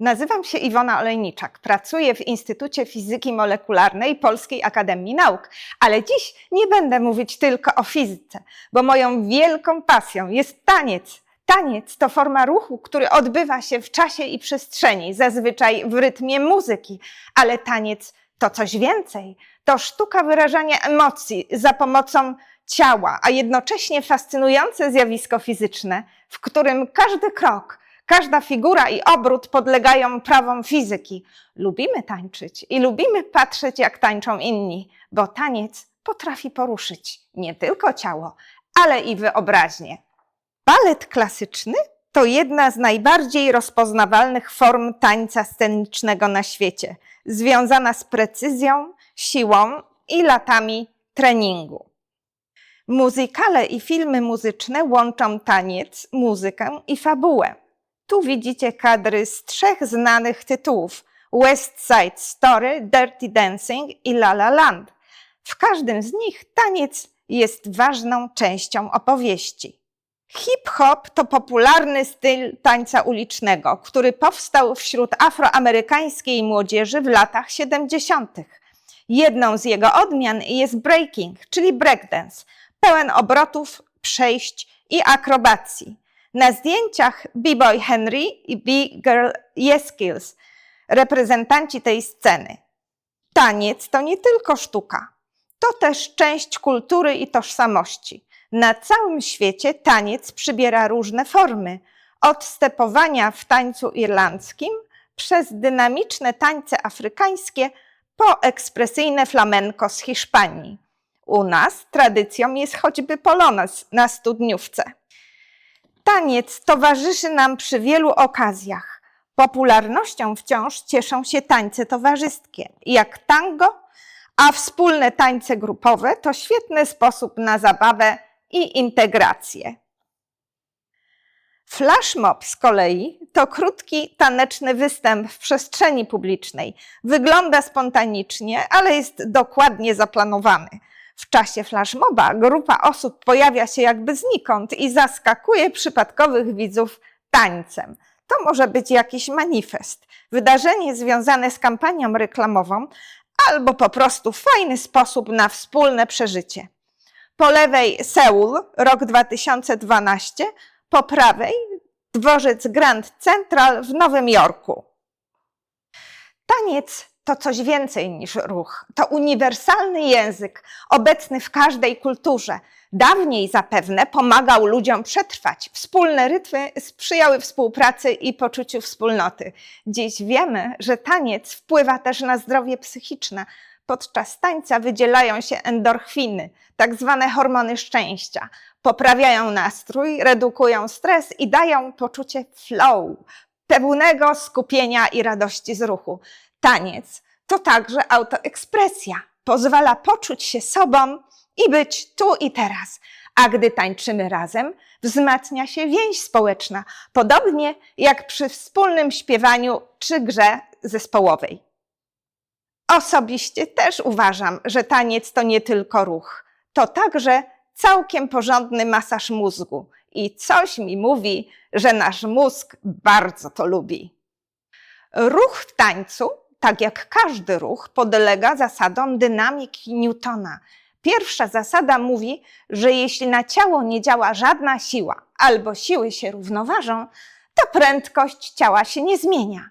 Nazywam się Iwona Olejniczak. Pracuję w Instytucie Fizyki Molekularnej Polskiej Akademii Nauk, ale dziś nie będę mówić tylko o fizyce, bo moją wielką pasją jest taniec. Taniec to forma ruchu, który odbywa się w czasie i przestrzeni, zazwyczaj w rytmie muzyki, ale taniec to coś więcej. To sztuka wyrażania emocji za pomocą ciała, a jednocześnie fascynujące zjawisko fizyczne, w którym każdy krok, każda figura i obrót podlegają prawom fizyki. Lubimy tańczyć i lubimy patrzeć, jak tańczą inni, bo taniec potrafi poruszyć nie tylko ciało, ale i wyobraźnię. Balet klasyczny to jedna z najbardziej rozpoznawalnych form tańca scenicznego na świecie, związana z precyzją, siłą i latami treningu. Muzykale i filmy muzyczne łączą taniec, muzykę i fabułę. Tu widzicie kadry z trzech znanych tytułów: West Side Story, Dirty Dancing i La La Land. W każdym z nich taniec jest ważną częścią opowieści. Hip-hop to popularny styl tańca ulicznego, który powstał wśród afroamerykańskiej młodzieży w latach 70. Jedną z jego odmian jest breaking, czyli breakdance, pełen obrotów, przejść i akrobacji. Na zdjęciach B-Boy Henry i B-Girl Yeskills, reprezentanci tej sceny. Taniec to nie tylko sztuka, to też część kultury i tożsamości. Na całym świecie taniec przybiera różne formy, od stepowania w tańcu irlandzkim przez dynamiczne tańce afrykańskie po ekspresyjne flamenko z Hiszpanii. U nas tradycją jest choćby polones na studniówce. Taniec towarzyszy nam przy wielu okazjach. Popularnością wciąż cieszą się tańce towarzyskie, jak tango, a wspólne tańce grupowe to świetny sposób na zabawę i integrację. Flashmob z kolei to krótki taneczny występ w przestrzeni publicznej. Wygląda spontanicznie, ale jest dokładnie zaplanowany. W czasie flashmoba grupa osób pojawia się jakby znikąd i zaskakuje przypadkowych widzów tańcem. To może być jakiś manifest, wydarzenie związane z kampanią reklamową albo po prostu fajny sposób na wspólne przeżycie. Po lewej Seul, rok 2012, po prawej dworzec Grand Central w Nowym Jorku. Taniec to coś więcej niż ruch. To uniwersalny język, obecny w każdej kulturze. Dawniej zapewne pomagał ludziom przetrwać. Wspólne rytmy sprzyjały współpracy i poczuciu wspólnoty. Dziś wiemy, że taniec wpływa też na zdrowie psychiczne. Podczas tańca wydzielają się endorfiny, tak zwane hormony szczęścia. Poprawiają nastrój, redukują stres i dają poczucie flow, pełnego skupienia i radości z ruchu. Taniec to także autoekspresja. Pozwala poczuć się sobą i być tu i teraz. A gdy tańczymy razem, wzmacnia się więź społeczna, podobnie jak przy wspólnym śpiewaniu czy grze zespołowej. Osobiście też uważam, że taniec to nie tylko ruch, to także całkiem porządny masaż mózgu i coś mi mówi, że nasz mózg bardzo to lubi. Ruch w tańcu, tak jak każdy ruch, podlega zasadom dynamiki Newtona. Pierwsza zasada mówi, że jeśli na ciało nie działa żadna siła albo siły się równoważą, to prędkość ciała się nie zmienia.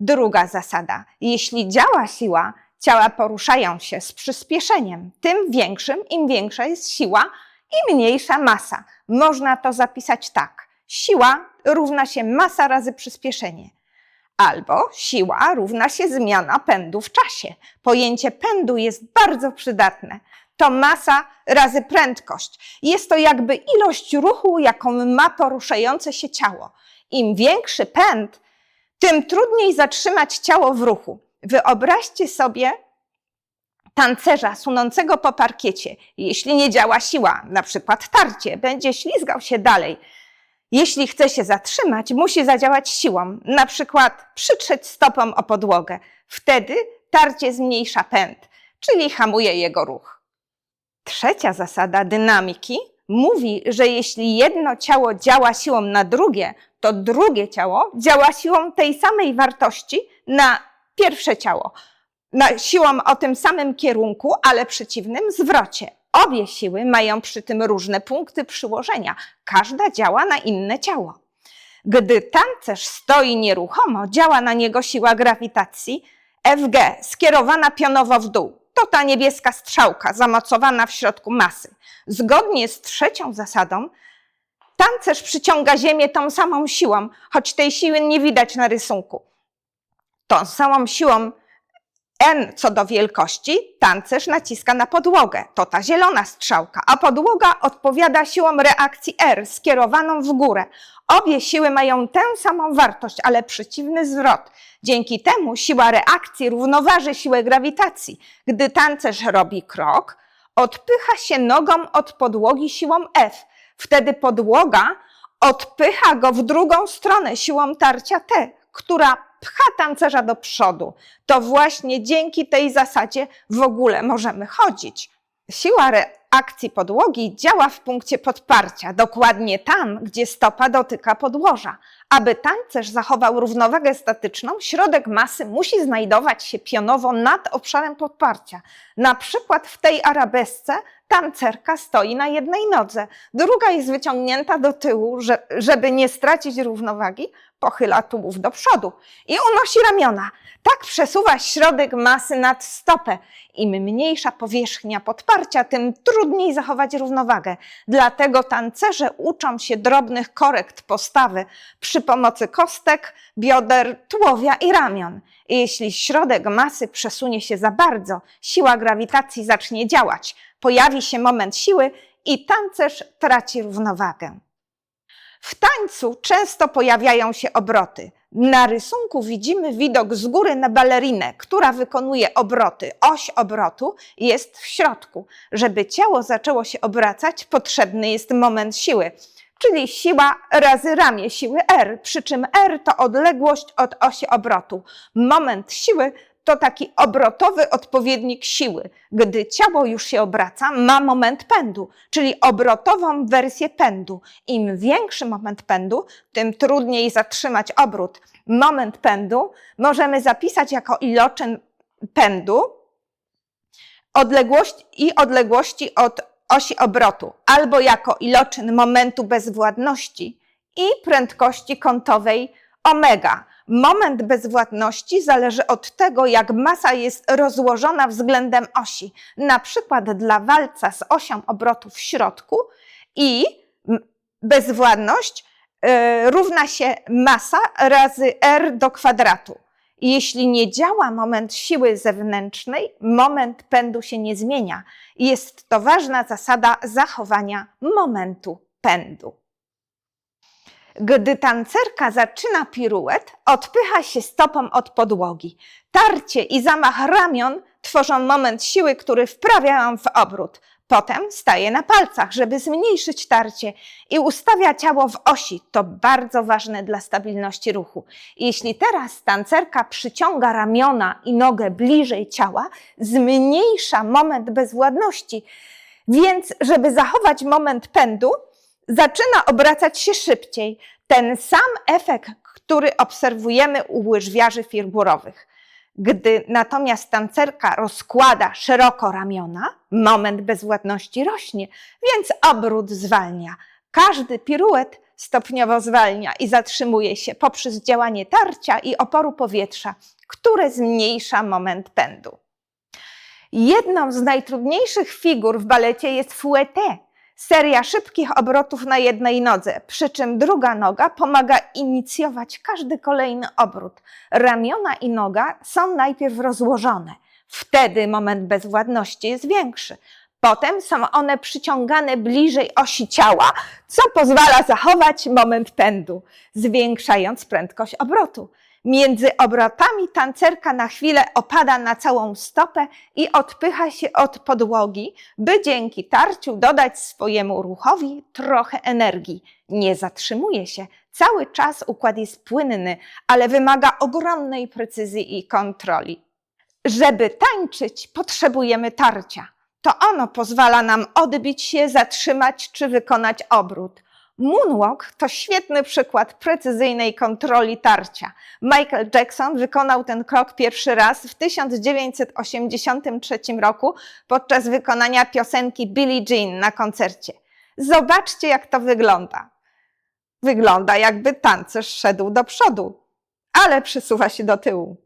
Druga zasada: jeśli działa siła, ciała poruszają się z przyspieszeniem, tym większym, im większa jest siła i mniejsza masa. Można to zapisać tak: siła równa się masa razy przyspieszenie. Albo siła równa się zmiana pędu w czasie. Pojęcie pędu jest bardzo przydatne. To masa razy prędkość. Jest to jakby ilość ruchu, jaką ma poruszające się ciało. Im większy pęd, tym trudniej zatrzymać ciało w ruchu. Wyobraźcie sobie tancerza sunącego po parkiecie. Jeśli nie działa siła, na przykład tarcie, będzie ślizgał się dalej. Jeśli chce się zatrzymać, musi zadziałać siłą, na przykład przytrzeć stopą o podłogę. Wtedy tarcie zmniejsza pęd, czyli hamuje jego ruch. Trzecia zasada dynamiki mówi, że jeśli jedno ciało działa siłą na drugie, to drugie ciało działa siłą tej samej wartości na pierwsze ciało. Na siłą o tym samym kierunku, ale przeciwnym zwrocie. Obie siły mają przy tym różne punkty przyłożenia. Każda działa na inne ciało. Gdy tancerz stoi nieruchomo, działa na niego siła grawitacji FG skierowana pionowo w dół. To ta niebieska strzałka zamocowana w środku masy. Zgodnie z trzecią zasadą, tancerz przyciąga Ziemię tą samą siłą, choć tej siły nie widać na rysunku. Tą samą siłą N co do wielkości tancerz naciska na podłogę. To ta zielona strzałka, a podłoga odpowiada siłom reakcji R skierowaną w górę. Obie siły mają tę samą wartość, ale przeciwny zwrot. Dzięki temu siła reakcji równoważy siłę grawitacji. Gdy tancerz robi krok, odpycha się nogą od podłogi siłą F. Wtedy podłoga odpycha go w drugą stronę siłą tarcia T, która pcha tancerza do przodu. To właśnie dzięki tej zasadzie w ogóle możemy chodzić. Siła reakcji podłogi działa w punkcie podparcia, dokładnie tam, gdzie stopa dotyka podłoża. Aby tancerz zachował równowagę statyczną, środek masy musi znajdować się pionowo nad obszarem podparcia. Na przykład w tej arabesce tancerka stoi na jednej nodze, druga jest wyciągnięta do tyłu, że, żeby nie stracić równowagi, pochyla tułów do przodu i unosi ramiona. Tak przesuwa środek masy nad stopę. Im mniejsza powierzchnia podparcia, tym trudniej zachować równowagę. Dlatego tancerze uczą się drobnych korekt postawy przy pomocy kostek, bioder, tułowia i ramion. Jeśli środek masy przesunie się za bardzo, siła grawitacji zacznie działać. Pojawi się moment siły i tancerz traci równowagę. W tańcu często pojawiają się obroty. Na rysunku widzimy widok z góry na balerinę, która wykonuje obroty. Oś obrotu jest w środku. Żeby ciało zaczęło się obracać, potrzebny jest moment siły, czyli siła razy ramię siły R, przy czym R to odległość od osi obrotu. Moment siły to taki obrotowy odpowiednik siły. Gdy ciało już się obraca, ma moment pędu, czyli obrotową wersję pędu. Im większy moment pędu, tym trudniej zatrzymać obrót. Moment pędu możemy zapisać jako iloczyn pędu odległość i odległości od osi obrotu, albo jako iloczyn momentu bezwładności i prędkości kątowej omega. Moment bezwładności zależy od tego, jak masa jest rozłożona względem osi. Na przykład dla walca z osią obrotu w środku i bezwładność y, równa się masa razy r do kwadratu. Jeśli nie działa moment siły zewnętrznej, moment pędu się nie zmienia. Jest to ważna zasada zachowania momentu pędu. Gdy tancerka zaczyna piruet, odpycha się stopą od podłogi. Tarcie i zamach ramion tworzą moment siły, który wprawia ją w obrót. Potem staje na palcach, żeby zmniejszyć tarcie i ustawia ciało w osi. To bardzo ważne dla stabilności ruchu. Jeśli teraz tancerka przyciąga ramiona i nogę bliżej ciała, zmniejsza moment bezwładności. Więc, żeby zachować moment pędu, zaczyna obracać się szybciej. Ten sam efekt, który obserwujemy u łyżwiarzy figurowych. Gdy natomiast tancerka rozkłada szeroko ramiona, moment bezwładności rośnie, więc obrót zwalnia. Każdy piruet stopniowo zwalnia i zatrzymuje się poprzez działanie tarcia i oporu powietrza, które zmniejsza moment pędu. Jedną z najtrudniejszych figur w balecie jest fouetté, Seria szybkich obrotów na jednej nodze, przy czym druga noga pomaga inicjować każdy kolejny obrót. Ramiona i noga są najpierw rozłożone. Wtedy moment bezwładności jest większy. Potem są one przyciągane bliżej osi ciała, co pozwala zachować moment pędu, zwiększając prędkość obrotu. Między obrotami tancerka na chwilę opada na całą stopę i odpycha się od podłogi, by dzięki tarciu dodać swojemu ruchowi trochę energii. Nie zatrzymuje się. Cały czas układ jest płynny, ale wymaga ogromnej precyzji i kontroli. Żeby tańczyć, potrzebujemy tarcia. To ono pozwala nam odbić się, zatrzymać czy wykonać obrót. Moonwalk to świetny przykład precyzyjnej kontroli tarcia. Michael Jackson wykonał ten krok pierwszy raz w 1983 roku podczas wykonania piosenki Billie Jean na koncercie. Zobaczcie, jak to wygląda. Wygląda, jakby tancerz szedł do przodu, ale przesuwa się do tyłu.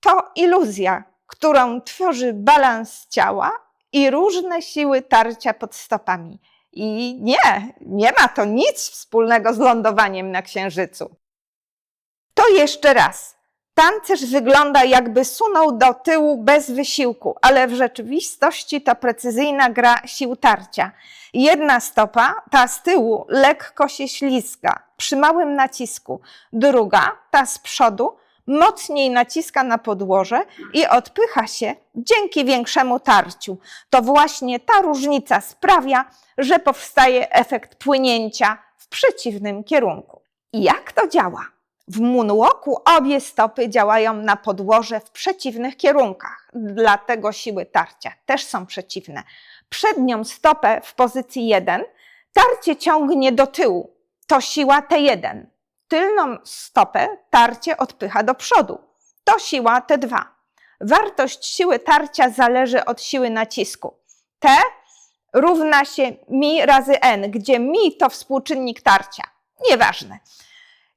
To iluzja, którą tworzy balans ciała i różne siły tarcia pod stopami. I nie, nie ma to nic wspólnego z lądowaniem na Księżycu. To jeszcze raz. Tancerz wygląda jakby sunął do tyłu bez wysiłku, ale w rzeczywistości to precyzyjna gra sił tarcia. Jedna stopa, ta z tyłu, lekko się ślizga przy małym nacisku. Druga, ta z przodu, mocniej naciska na podłoże i odpycha się dzięki większemu tarciu. To właśnie ta różnica sprawia, że powstaje efekt płynięcia w przeciwnym kierunku. I jak to działa? W moonwalku obie stopy działają na podłoże w przeciwnych kierunkach, dlatego siły tarcia też są przeciwne. Przednią stopę w pozycji 1 tarcie ciągnie do tyłu, to siła T1. Tylną stopę tarcie odpycha do przodu, to siła T2. Wartość siły tarcia zależy od siły nacisku. T równa się mi razy n, gdzie mi to współczynnik tarcia. Nieważne.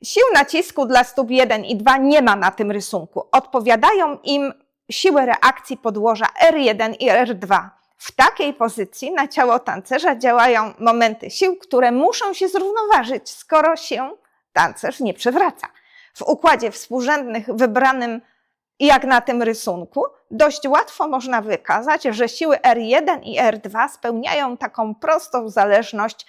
Sił nacisku dla stóp 1 i 2 nie ma na tym rysunku. Odpowiadają im siły reakcji podłoża R1 i R2. W takiej pozycji na ciało tancerza działają momenty sił, które muszą się zrównoważyć, skoro się tancerz nie przewraca. W układzie współrzędnych wybranym, jak na tym rysunku, dość łatwo można wykazać, że siły R1 i R2 spełniają taką prostą zależność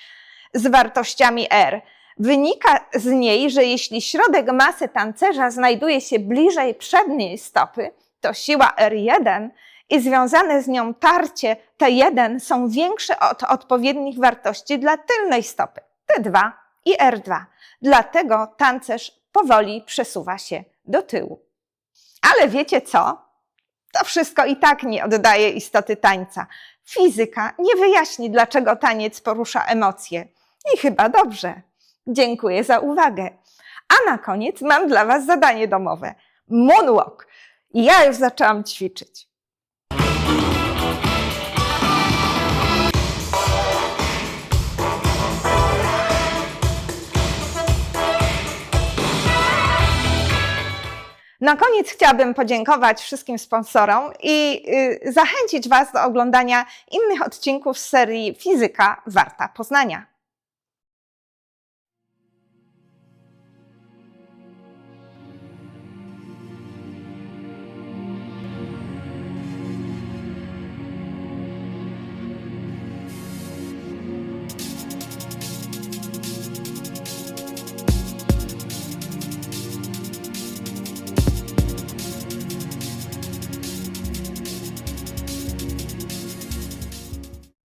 z wartościami R. Wynika z niej, że jeśli środek masy tancerza znajduje się bliżej przedniej stopy, to siła R1 i związane z nią tarcie T1 są większe od odpowiednich wartości dla tylnej stopy T2 i R2. Dlatego tancerz powoli przesuwa się do tyłu. Ale wiecie co? To wszystko i tak nie oddaje istoty tańca. Fizyka nie wyjaśni, dlaczego taniec porusza emocje. I chyba dobrze. Dziękuję za uwagę. A na koniec mam dla Was zadanie domowe. Moonwalk. Ja już zaczęłam ćwiczyć. Na koniec chciałabym podziękować wszystkim sponsorom i y, zachęcić Was do oglądania innych odcinków z serii Fizyka Warta Poznania.